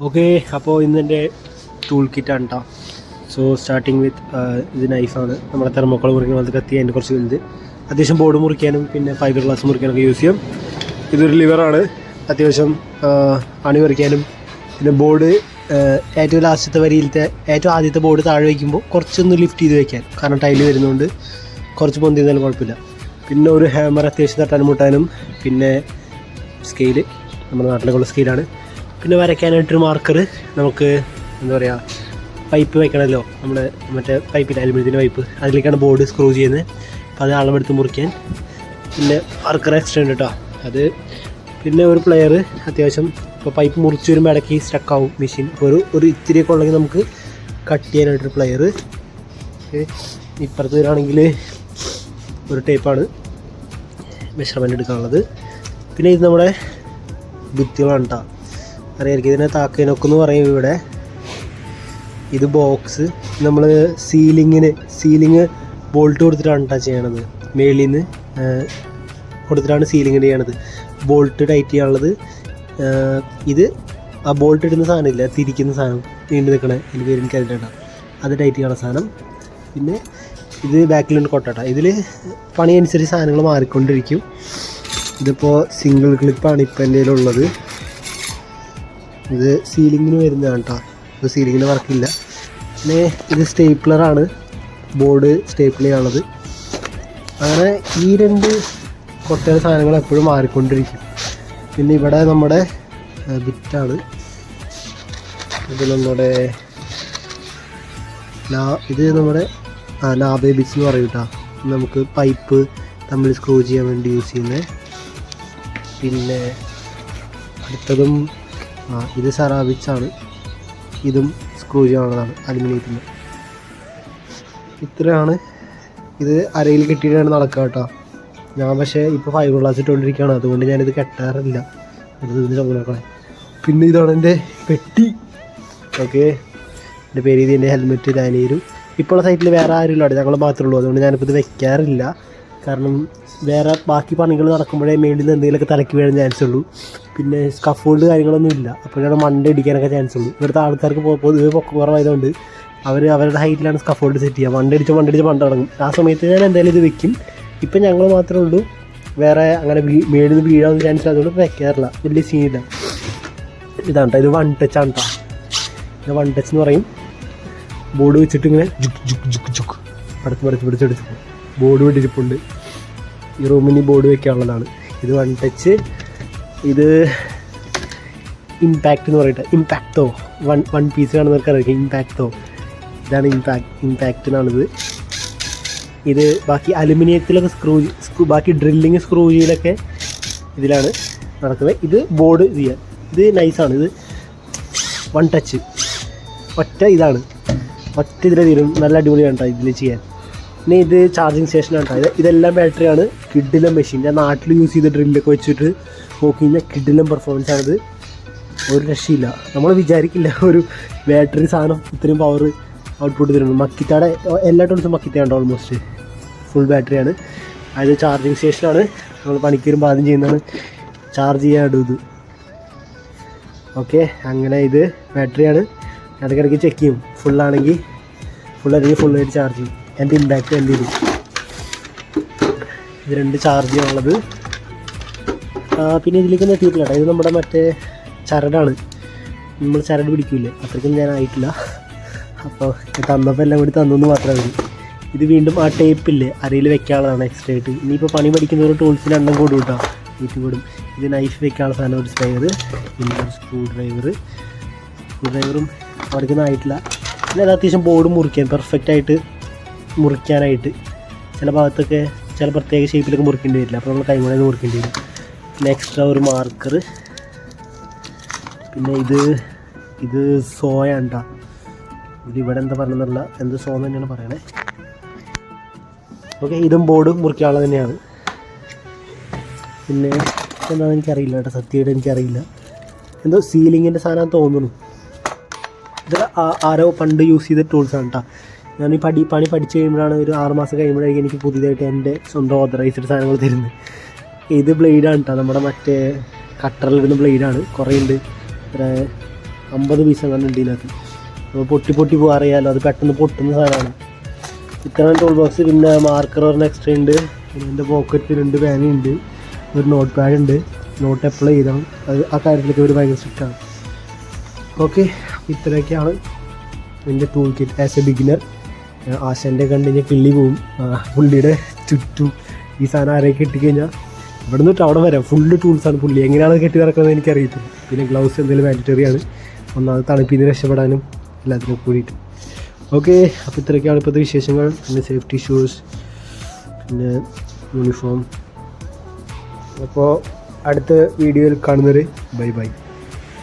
Okay അപ്പോൾ ഇന്നെന്റെ tool കിറ്റാണ് കേട്ടോ സോ സ്റ്റാർട്ടിങ് വിത്ത് ഇത് നൈഫാണ് നമ്മുടെ തെർമോക്കോൾ മുറിക്കുന്ന പോലത്തെ കത്തി അതിന്റെ കുറച്ച് വലുത്. അത്യാവശ്യം ബോർഡ് മുറിക്കാനും പിന്നെ ഫൈബർ ഗ്ലാസ് മുറിക്കാനൊക്കെ യൂസ് ചെയ്യും. ഇതൊരു ലിവറാണ് അത്യാവശ്യം അണി മുറിക്കാനും പിന്നെ ബോർഡ് ഏറ്റവും ലാസ്റ്റത്തെ വരിയിലത്തെ ഏറ്റവും ആദ്യത്തെ ബോർഡ് താഴെ വയ്ക്കുമ്പോൾ കുറച്ചൊന്ന് ലിഫ്റ്റ് ചെയ്ത് വയ്ക്കാൻ കാരണം ടൈൽ വരുന്നതുകൊണ്ട് കുറച്ച് പൊന്തി നിന്നാലും കുഴപ്പമില്ല. പിന്നെ ഒരു ഹാമർ അത്യാവശ്യം തട്ടാനും മുട്ടാനും പിന്നെ സ്കെയിൽ നമ്മുടെ നാട്ടിലേക്കുള്ള സ്കെയിലാണ് പിന്നെ വരയ്ക്കാനായിട്ടൊരു മാർക്കർ നമുക്ക് എന്താ പറയുക പൈപ്പ് വെക്കണമല്ലോ നമ്മുടെ മറ്റേ പൈപ്പിൽ അലുമിനിയത്തിന്റെ പൈപ്പ് അതിലേക്കാണ് ബോർഡ് സ്ക്രൂ ചെയ്യുന്നത്. അപ്പോൾ അത് അളവെടുത്ത് മുറിക്കാൻ. പിന്നെ മാർക്കർ എക്സ്ട്രാ ഉണ്ട് കേട്ടോ അത് പിന്നെ ഒരു പ്ലെയർ അത്യാവശ്യം ഇപ്പോൾ പൈപ്പ് മുറിച്ച് വരുമ്പോൾ ഇടയ്ക്ക് സ്റ്റക്ക് ആവും മെഷീൻ അപ്പോൾ ഒരു ഒരു ഇത്തിരിയൊക്കെ ഉണ്ടെങ്കിൽ നമുക്ക് കട്ട് ചെയ്യാനായിട്ടൊരു പ്ലെയർ ഇപ്പുറത്ത് വരാണെങ്കിൽ ഒരു ടേപ്പാണ് മെഷർമെന്റ് എടുക്കാനുള്ളത്. പിന്നെ ഇത് നമ്മുടെ ഭിത്തികളാണ് കേട്ടോ അറിയായിരിക്കും. ഇതിനെ താക്കേനൊക്കെ എന്ന് പറയും ഇവിടെ. ഇത് ബോക്സ് നമ്മൾ സീലിങ്ങിന് സീലിങ് ബോൾട്ട് കൊടുത്തിട്ടാണ് കേട്ടോ ചെയ്യണത്. മേളിൽ നിന്ന് കൊടുത്തിട്ടാണ് സീലിങ്ങിന് ചെയ്യണത്. ബോൾട്ട് ടൈറ്റ് ചെയ്യാനുള്ളത്. ഇത് ആ ബോൾട്ട് ഇടുന്ന സാധനം ഇല്ല തിരിക്കുന്ന സാധനം നീണ്ടു നിൽക്കണേ എനിക്ക് പേര് അതിന്റെ അത് ടൈറ്റ് ചെയ്യാനുള്ള സാധനം. പിന്നെ ഇത് ബാക്കിലുണ്ട് കൊട്ടട്ട ഇതിൽ പണി അനുസരിച്ച് സാധനങ്ങൾ മാറിക്കൊണ്ടിരിക്കും. ഇതിപ്പോൾ സിംഗിൾ ക്ലിപ്പാണ് ഇപ്പം എന്റെ ഉള്ളത് ഇത് സീലിങ്ങിന് വരുന്നതാണ് കേട്ടോ ഇപ്പോൾ സീലിങ്ങിന് വർക്കില്ല. പിന്നെ ഇത് സ്റ്റേപ്ലറാണ് ബോർഡ് സ്റ്റേപ്പിൾ ചെയ്യാനുള്ളത് അങ്ങനെ ഈ രണ്ട് കൊട്ടയുടെ സാധനങ്ങൾ എപ്പോഴും മാറിക്കൊണ്ടിരിക്കും. പിന്നെ ഇവിടെ നമ്മുടെ ബിറ്റാണ് ഇത് നമ്മുടെ ലാ ഇത് നമ്മുടെ ആ ലാബേ ബിറ്റ്സ് എന്ന് പറയും കേട്ടോ നമുക്ക് പൈപ്പ് തമ്മിൽ സ്ക്രൂ ചെയ്യാൻ വേണ്ടി യൂസ് ചെയ്യുന്നത് പിന്നെ അടുത്തതും ആ ഇത് സെറാബിക്സ് ആണ് ഇതും സ്ക്രൂ ചെയ്യാനുള്ളതാണ് അലുമിനിയത്തിന്റെ. ഇത്രയാണ്. ഇത് അരയിൽ കെട്ടിയിട്ടാണ് നടക്കുക കേട്ടോ. ഞാൻ പക്ഷേ ഇപ്പോൾ ഫൈബർ ഗ്ലാസ് ഇട്ടുകൊണ്ടിരിക്കുകയാണ്. അതുകൊണ്ട് ഞാനിത് കെട്ടാറില്ല. അത് ചുമലക്കളെ പിന്നെ ഇതാണ് എന്റെ പെട്ടി. ഓക്കെ. എന്റെ പേര് ഇത് എന്റെ ഹെൽമെറ്റ് ഞാനീരും ഇപ്പോഴുള്ള സൈറ്റിൽ വേറെ ആരും ഇല്ല ഞങ്ങൾ മാത്രമേ ഉള്ളൂ. അതുകൊണ്ട് ഞാനിപ്പോൾ ഇത് വെക്കാറില്ല. കാരണം വേറെ ബാക്കി പണികൾ നടക്കുമ്പോഴേ മേളിൽ നിന്ന് എന്തെങ്കിലുമൊക്കെ തലക്ക് വീഴാൻ ചാൻസ് ഉള്ളൂ. പിന്നെ സ്കഫോൾഡ് കാര്യങ്ങളൊന്നും ഇല്ല. അപ്പോഴാണ് മണ്ട ഇടിക്കാനൊക്കെ ചാൻസ് ഉള്ളൂ. ഇവിടുത്തെ ആൾക്കാർക്ക് പൊതുവെ പൊക്കം കുറവായതുകൊണ്ട് അവർ അവരുടെ ഹൈറ്റിലാണ് സ്കഫോൾഡ് സെറ്റ് ചെയ്യുക. മണ്ടടിച്ച് മണ്ടടിച്ച് പണ്ട് തുടങ്ങും. ആ സമയത്ത് ഞാൻ എന്തായാലും ഇത് വെക്കും. ഇപ്പം ഞങ്ങൾ മാത്രമേ ഉള്ളൂ. വേറെ അങ്ങനെ മേളിൽ നിന്ന് വീഴാൻ ചാൻസ് അതുകൊണ്ട് വെക്കാറില്ല. വലിയ സീനില്ല ഇതാണ് ഇത് വൺ ടച്ച് ആണ് കേട്ടോ ഇത് വൺ ടച്ച് എന്ന് പറയും. ബോർഡ് വെച്ചിട്ട് ഇങ്ങനെ ജുക്ക് ജുക്ക് ജുക്ക് ജുക്ക് പടച്ച് പടച്ച് പിടിച്ചെടുത്ത് ബോർഡ് വെട്ടിച്ചിപ്പുണ്ട് ഈ റൂമിന് ബോർഡ് വെക്കാനുള്ളതാണ്. ഇത് വൺ ടച്ച് ഇത് ഇമ്പാക്റ്റ് എന്ന് പറയട്ടെ. ഇമ്പാക്റ്റോ വൺ വൺ പീസ് കാണുന്നവർക്ക് അറിയാം. ഇമ്പാക്റ്റോ ഇതാണ് ഇമ്പാക്ട് ഇമ്പാക്റ്റ് എന്നാണിത് ഇത് ബാക്കി അലുമിനിയത്തിലൊക്കെ സ്ക്രൂ സ്ക്രൂ ബാക്കി ഡ്രില്ലിങ് സ്ക്രൂ ചെയ്യലൊക്കെ ഇതിലാണ് നടക്കുന്നത്. ഇത് ബോർഡ് ചെയ്യാൻ ഇത് നൈസാണ് ഇത് വൺ ടച്ച് ഒറ്റ ഇതാണ്. ഒറ്റ ഇതിലെ തീരും. നല്ല അടിപൊളിയാണ് കേട്ടോ ഇതിൽ ചെയ്യാൻ. പിന്നെ ഇത് ചാർജിങ് സ്റ്റേഷനാണ് കേട്ടോ. ഇത് ഇതെല്ലാം ബാറ്ററിയാണ് കിഡിലും മെഷീൻ ഞാൻ നാട്ടിൽ യൂസ് ചെയ്ത ഡ്രില്ലൊക്കെ വെച്ചിട്ട് നോക്കി കഴിഞ്ഞാൽ കിഡിലും പെർഫോമൻസ് ആണിത്. ഒരു രക്ഷയില്ല. നമ്മൾ വിചാരിക്കില്ല ഒരു ബാറ്ററി സാധനം ഇത്രയും പവർ ഔട്ട്പുട്ട് തരുന്നു മക്കിത്താടെ എല്ലാ ടൂൾസും മക്കിത്തയുണ്ട് ഓൾമോസ്റ്റ് ഫുൾ ബാറ്ററിയാണ് അത് ചാർജിങ് സ്റ്റേഷനാണ് നമ്മൾ പണിക്ക് വരുമ്പോൾ ആദ്യം ചെയ്യുന്നതാണ് ചാർജ് ചെയ്യാൻ ഇത്. ഓക്കെ അങ്ങനെ ഇത് ബാറ്ററിയാണ് ഇടയ്ക്കിടയ്ക്ക് ചെക്ക് ചെയ്യും. ഫുള്ളാണെങ്കിൽ ഫുൾ അല്ലെങ്കിൽ ഫുള്ളായിട്ട് ചാർജ് ചെയ്യും. എന്റെ ഇമ്പാക്റ്റ് എന്റെ ഇത് ഇത് രണ്ട് ചാർജ് ചെയ്യാനുള്ളത് പിന്നെ ഇതിലേക്ക് എത്തിയിട്ടില്ല കേട്ടോ. ഇത് നമ്മുടെ മറ്റേ ചരടാണ്. നമ്മൾ ചരട് പിടിക്കൂലേ? അത്രയ്ക്കും ഞാൻ ആയിട്ടില്ല. അപ്പോൾ തന്നപ്പോൾ എല്ലാം കൂടി തന്നു മാത്രമേ മതി ഇത് വീണ്ടും ആ ടേപ്പില്ലേ അരയിൽ വെക്കാനുള്ളതാണ് എക്സ്ട്രാ ആയിട്ട്. ഇനിയിപ്പോൾ പണി പഠിക്കുന്ന ഒരു ടൂൾസിന് എണ്ണം കൂടും കേട്ടോ. വീട്ടിൽ കൂടും. ഇത് നൈഫ് വെക്കാനുള്ള സാധനം ഒരു സ്പെയർ പിന്നെ ഒരു സ്ക്രൂ ഡ്രൈവർ സ്ക്രൂ ഡ്രൈവറും അവിടേക്കൊന്നും ആയിട്ടില്ല. പിന്നെ അത് അത്യാവശ്യം ബോർഡ് മുറിക്കാൻ പെർഫെക്റ്റ് ആയിട്ട് മുറിക്കാനായിട്ട് ചില ഭാഗത്തൊക്കെ ചില പ്രത്യേക ഷേപ്പിലൊക്കെ മുറിക്കേണ്ടി വരില്ല. അപ്പോൾ നമ്മൾ കൈകൊണ്ട് മുറിക്കേണ്ടി വരും. പിന്നെ എക്സ്ട്രാ ഒരു മാർക്കർ പിന്നെ ഇത് ഇത് സോയ ഉണ്ടാ ഇത് ഇവിടെ എന്താ പറഞ്ഞെന്നല്ല എന്ത് സോ എന്ന് തന്നെയാണ് പറയണേ. ഓക്കെ ഇതും ബോർഡ് മുറിക്കാനുള്ളത് തന്നെയാണ്. പിന്നെ എന്താണെന്ന് എനിക്കറിയില്ല കേട്ടോ സത്യമായിട്ട് എനിക്കറിയില്ല. എന്തോ സീലിങ്ങിന്റെ സാധനം തോന്നുന്നു. ഇതൊക്കെ ആരോ പണ്ട് യൂസ് ചെയ്ത ടൂൾസാണ് കേട്ടോ ഞാൻ ഈ പടി പണി പഠിച്ച് കഴിയുമ്പോഴാണ് ഒരു ആറ് മാസം കഴിയുമ്പോഴായിരിക്കും എനിക്ക് പുതിയതായിട്ട് എന്റെ സ്വന്തം ഓതറൈസ്ഡ് സാധനങ്ങൾ തരുന്നത്. ഇത് ബ്ലേഡാണ് കേട്ടോ നമ്മുടെ മറ്റേ കട്ടറിലിടുന്ന ബ്ലേഡാണ് കുറേ ഉണ്ട് ഒരു അമ്പത് പീസ് അങ്ങനെ ഉണ്ട് ഇതിനകത്ത്. അപ്പോൾ പൊട്ടി പൊട്ടി പോകാറിയാലോ. അത് പെട്ടെന്ന് പൊട്ടുന്ന സാധനമാണ്. ഇത്രയും ടൂൾ ബോക്സ് പിന്നെ മാർക്കർ ഒരെണ്ണം എക്സ്ട്രാ ഉണ്ട്. പിന്നെ എന്റെ പോക്കറ്റ് രണ്ട് പേനയുണ്ട് ഒരു നോട്ട് പാഡ് ഉണ്ട്. നോട്ട് അപ്ലൈ ചെയ്താൽ അത് ആ കാര്യത്തിലൊക്കെ ഒരു ഭയങ്കര സ്ട്രിക്റ്റാണ് ഓക്കെ ഇത്രയൊക്കെയാണ് എന്റെ tool kit as a beginner ആശാന്റെ കണ്ടു കഴിഞ്ഞാൽ കിള്ളി പോവും. പുള്ളിയുടെ ചുറ്റും ഈ സാധനം ആരെയൊക്കെ കെട്ടിക്കഴിഞ്ഞാൽ ഇവിടെ നിന്നിട്ട് അവിടെ വരാം. ഫുള്ള് ടൂൾസാണ് പുള്ളി. എങ്ങനെയാണ് കെട്ടി നടക്കുന്നത് എനിക്കറിയത്തില്ല. പിന്നെ ഗ്ലൗസ് എന്തെങ്കിലും മാൻഡറ്ററി ആണ്. ഒന്നാമത് തണുപ്പിൽ രക്ഷപ്പെടാനും എല്ലാത്തിനും കൂടിയിട്ട്. ഓക്കെ അപ്പോൾ ഇത്രയൊക്കെയാണ് ഇപ്പോഴത്തെ വിശേഷങ്ങൾ. പിന്നെ സേഫ്റ്റി ഷൂസ് പിന്നെ യൂണിഫോം അപ്പോൾ അടുത്ത വീഡിയോയിൽ കാണുന്നവർ ബൈ ബൈ